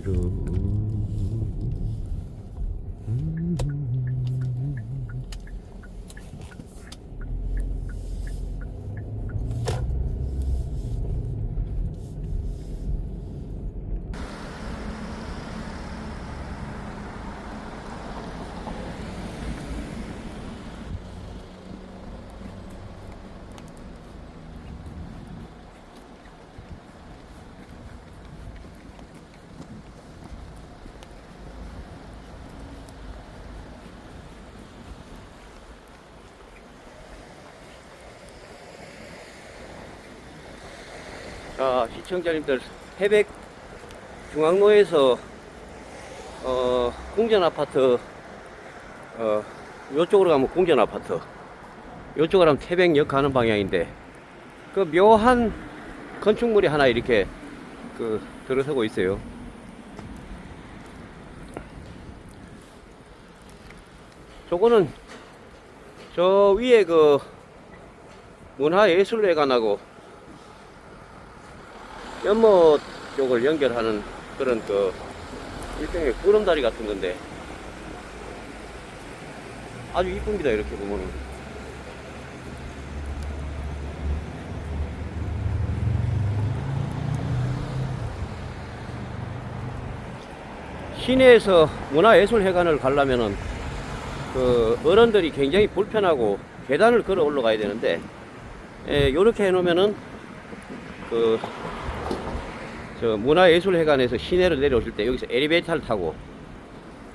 る。 자, 시청자님들 태백 중앙로에서 어, 공전 아파트 어, 요쪽으로 가면 공전 아파트 요쪽으로 가면 태백역 가는 방향인데 그 묘한 건축물이 하나 이렇게 그 들어서고 있어요. 저거는 저 위에 그 문화예술회관하고 연못 쪽을 연결하는 그런 그 일종의 구름다리 같은 건데. 아주 이쁩니다 이렇게 보면은. 시내에서 문화예술회관을 가려면은 그 어른들이 굉장히 불편하고 계단을 걸어 올라가야 되는데 예, 요렇게 해놓으면은 그 저 문화예술회관에서 시내를 내려오실 때 여기서 엘리베이터를 타고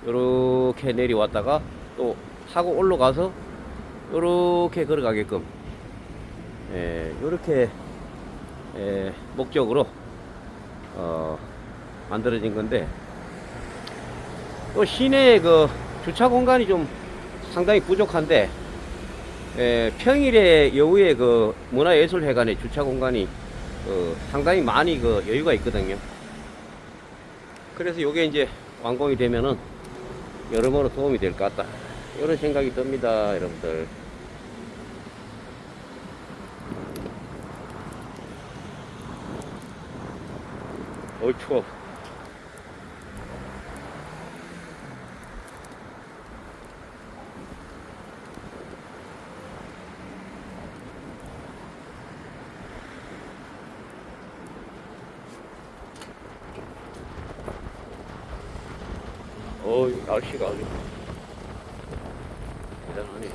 이렇게 내려왔다가 또 타고 올라가서 이렇게 걸어가게끔 예, 이렇게 예, 목적으로 어, 만들어진 건데 또 시내에 그 주차 공간이 좀 상당히 부족한데 예, 평일에 여우의 그 문화예술회관의 주차 공간이 어, 상당히 많이 그 여유가 있거든요. 그래서 이게 이제 완공이 되면은 여러모로 도움이 될 것 같다. 이런 생각이 듭니다, 여러분들. 어이 추 어이 날씨가 아주 대단하네.